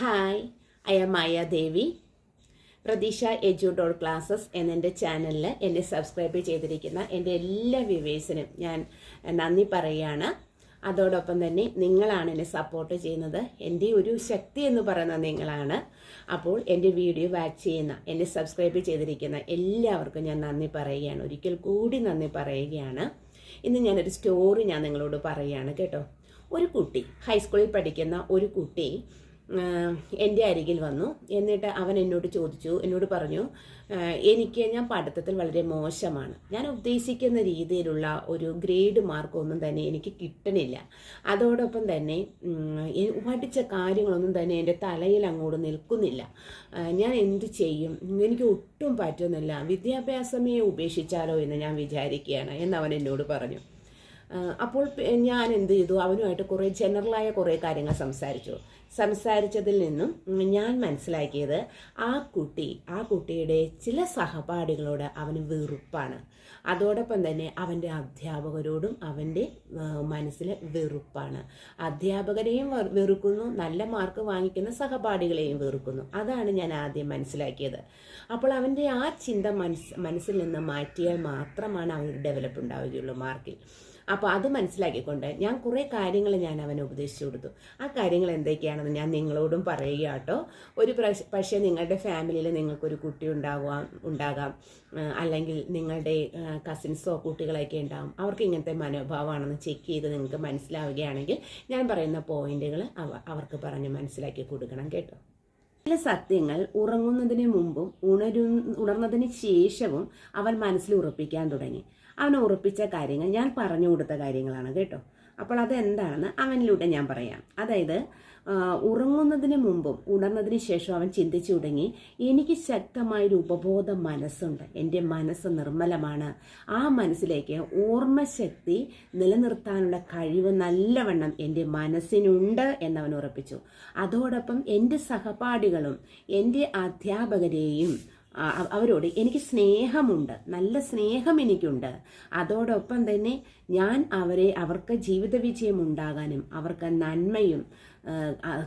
Hi I am Maya Devi Pratheeksha എജ്യൂട്ടോൾ classes എന്നെന്റെ ചാനലിൽ എന്നെ subscribe ചെയ്തിരിക്കുന്ന എന്റെ എല്ലാ വ്യൂവേഴ്സിനും ഞാൻ നന്ദി പറയുകയാണ്. അതോടൊപ്പം തന്നെ നിങ്ങളാണ് എന്നെ സപ്പോർട്ട് ചെയ്യുന്നത്. എന്റെ ഒരു ശക്തി എന്ന് പറയുന്നത് നിങ്ങളാണ്. അപ്പോൾ എന്റെ വീഡിയോ വാച്ച് ചെയ്യുന്ന എന്നെ സബ്സ്ക്രൈബ് ചെയ്തിരിക്കുന്ന എല്ലാവർക്കും ഞാൻ നന്ദി പറയുകയാണ്. ഒരിക്കൽ കൂടി നന്ദി പറയുകയാണ്. ഇന്ന് ഞാനൊരു സ്റ്റോറി ഞാൻ നിങ്ങളോട് പറയുകയാണ് കേട്ടോ. ഒരു കുട്ടി ഹൈസ്കൂളിൽ പഠിക്കുന്ന ഒരു കുട്ടി എന്റെ അരികിൽ വന്നു. എന്നിട്ട് അവൻ എന്നോട് ചോദിച്ചു എന്നോട് പറഞ്ഞു എനിക്ക് ഞാൻ പഠിത്തത്തിൽ വളരെ മോശമാണ്. ഞാൻ ഉദ്ദേശിക്കുന്ന രീതിയിലുള്ള ഒരു ഗ്രേഡ് മാർക്കൊന്നും തന്നെ എനിക്ക് കിട്ടണില്ല. അതോടൊപ്പം തന്നെ പഠിച്ച കാര്യങ്ങളൊന്നും തന്നെ എന്റെ തലയിൽ അങ്ങോട്ട് നിൽക്കുന്നില്ല. ഞാൻ എന്ത് ചെയ്യും? എനിക്ക് ഒട്ടും പറ്റുന്നില്ല. വിദ്യാഭ്യാസമേ ഉപേക്ഷിച്ചാലോ എന്ന് ഞാൻ വിചാരിക്കുകയാണ് എന്ന് അവൻ എന്നോട് പറഞ്ഞു. അപ്പോൾ ഞാൻ എന്ത് ചെയ്തു? അവനുമായിട്ട് കുറേ ജനറലായ കുറേ കാര്യങ്ങൾ സംസാരിച്ചു. സംസാരിച്ചതിൽ നിന്നും ഞാൻ മനസ്സിലാക്കിയത് ആ കുട്ടി ആ കുട്ടിയുടെ ചില സഹപാഠികളോട് അവന് വെറുപ്പാണ്. അതോടൊപ്പം തന്നെ അവന്റെ അധ്യാപകരോടും അവന്റെ മനസ്സിലെ വെറുപ്പാണ്. അധ്യാപകരെയും വെറുക്കുന്നു നല്ല മാർക്ക് വാങ്ങിക്കുന്ന സഹപാഠികളെയും വെറുക്കുന്നു. അതാണ് ഞാൻ ആദ്യം മനസ്സിലാക്കിയത്. അപ്പോൾ അവന്റെ ആ ചിന്ത മനസ്സ് മനസ്സിൽ നിന്ന് മാറ്റിയാൽ മാത്രമാണ് അവന് ഡെവലപ്പ് ഉണ്ടാവുകയുള്ളൂ മാർക്കിൽ. അപ്പോൾ അത് മനസ്സിലാക്കിക്കൊണ്ട് ഞാൻ കുറേ കാര്യങ്ങൾ ഞാൻ അവന് ഉപദേശിച്ചു കൊടുത്തു. ആ കാര്യങ്ങൾ എന്തൊക്കെയാണെന്ന് ഞാൻ നിങ്ങളോടും പറയുക കേട്ടോ ഒരു പക്ഷേ നിങ്ങളുടെ ഫാമിലിയിൽ നിങ്ങൾക്കൊരു കുട്ടി ഉണ്ടാവാം ഉണ്ടാകാം. അല്ലെങ്കിൽ നിങ്ങളുടെ കസിൻസോ കുട്ടികളൊക്കെ ഉണ്ടാകും അവർക്ക് ഇങ്ങനത്തെ മനോഭാവമാണെന്ന് ചെക്ക് ചെയ്ത് നിങ്ങൾക്ക് മനസ്സിലാവുകയാണെങ്കിൽ ഞാൻ പറയുന്ന പോയിന്റുകൾ അവ അവർക്ക് പറഞ്ഞ് മനസ്സിലാക്കി കൊടുക്കണം കേട്ടോ. ചില സത്യങ്ങൾ ഉറങ്ങുന്നതിന് മുമ്പും ഉണരു ഉണർന്നതിന് ശേഷവും അവൻ മനസ്സിൽ ഉറപ്പിക്കാൻ തുടങ്ങി. അവൻ ഉറപ്പിച്ച കാര്യങ്ങൾ ഞാൻ പറഞ്ഞു കൊടുത്ത കാര്യങ്ങളാണ് കേട്ടോ. അപ്പോൾ അതെന്താണെന്ന് അവനിലൂടെ ഞാൻ പറയാം. അതായത് ഉറങ്ങുന്നതിന് മുമ്പും ഉണർന്നതിന് ശേഷം അവൻ ചിന്തിച്ചു തുടങ്ങി എനിക്ക് ശക്തമായൊരു ഉപബോധ മനസ്സുണ്ട്. എന്റെ മനസ്സ് നിർമ്മലമാണ്. ആ മനസ്സിലേക്ക് ഓർമ്മശക്തി നിലനിർത്താനുള്ള കഴിവ് നല്ലവണ്ണം എന്റെ മനസ്സിനുണ്ട് എന്നവൻ ഉറപ്പിച്ചു. അതോടൊപ്പം എന്റെ സഹപാഠികളും എന്റെ അധ്യാപകരെയും അവരോട് എനിക്ക് സ്നേഹമുണ്ട്. നല്ല സ്നേഹം എനിക്കുണ്ട്. അതോടൊപ്പം തന്നെ ഞാൻ അവരെ അവർക്ക് ജീവിത വിജയം ഉണ്ടാകാനും അവർക്ക് നന്മയും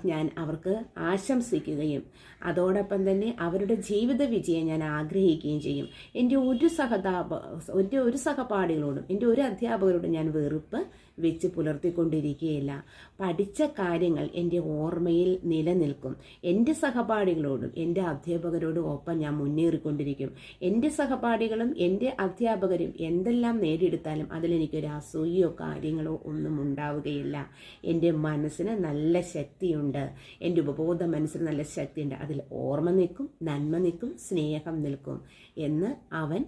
ഞാൻ അവർക്ക് ആശംസിക്കുകയും അതോടൊപ്പം തന്നെ അവരുടെ ജീവിത വിജയം ഞാൻ ആഗ്രഹിക്കുകയും ചെയ്യും. എന്റെ ഒരു സഹതാപ എന്റെ ഒരു സഹപാഠികളോടും എന്റെ ഒരു അധ്യാപകരോടും ഞാൻ വെറുപ്പ് വെച്ച് പുലർത്തിക്കൊണ്ടിരിക്കുകയില്ല. പഠിച്ച കാര്യങ്ങൾ എന്റെ ഓർമ്മയിൽ നിലനിൽക്കും. എന്റെ സഹപാഠികളോടും എന്റെ അധ്യാപകരോടും ഒപ്പം ഞാൻ മുന്നേറിക്കൊണ്ടിരിക്കും. എന്റെ സഹപാഠികളും എന്റെ അധ്യാപകരും എന്തെല്ലാം നേടിയെടുത്താലും അതിലെനിക്കൊരു അസൂയയോ കാര്യങ്ങളോ ഒന്നും ഉണ്ടാവുകയില്ല. എന്റെ മനസ്സിന് നല്ല ശക്തിയുണ്ട്. എന്റെ ഉപബോധ മനസ്സിന് നല്ല ശക്തിയുണ്ട്. അതിൽ ഓർമ്മ നിൽക്കും നന്മ നിൽക്കും സ്നേഹം നിൽക്കും എന്ന് അവൻ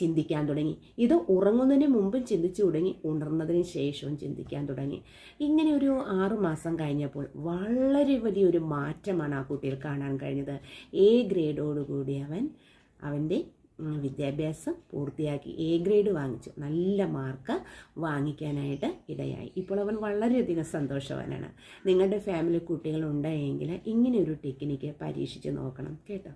ചിന്തിക്കാൻ തുടങ്ങി. ഇത് ഉറങ്ങുന്നതിന് മുമ്പും ചിന്തിച്ചു തുടങ്ങി. ഉണർന്നതിന് ശേഷവും ചിന്തിക്കാൻ തുടങ്ങി. ഇങ്ങനെ ഒരു ആറു മാസം കഴിഞ്ഞപ്പോൾ വളരെ വലിയൊരു മാറ്റമാണ് ആ കുട്ടിയിൽ കാണാൻ കഴിഞ്ഞത്. എ ഗ്രേഡോടുകൂടി അവൻ അവന്റെ വിദ്യാഭ്യാസം പൂർത്തിയാക്കി. എ ഗ്രേഡ് വാങ്ങിച്ചു. നല്ല മാർക്ക് വാങ്ങിക്കാനായിട്ട് ഇടയായി. ഇപ്പോൾ അവൻ വളരെയധികം സന്തോഷവാനാണ്. നിങ്ങളുടെ ഫാമിലി കുട്ടികളുണ്ടെങ്കിൽ ഇങ്ങനെ ഒരു ടെക്നിക്ക് പരീക്ഷിച്ച് നോക്കണം. കേട്ടോ?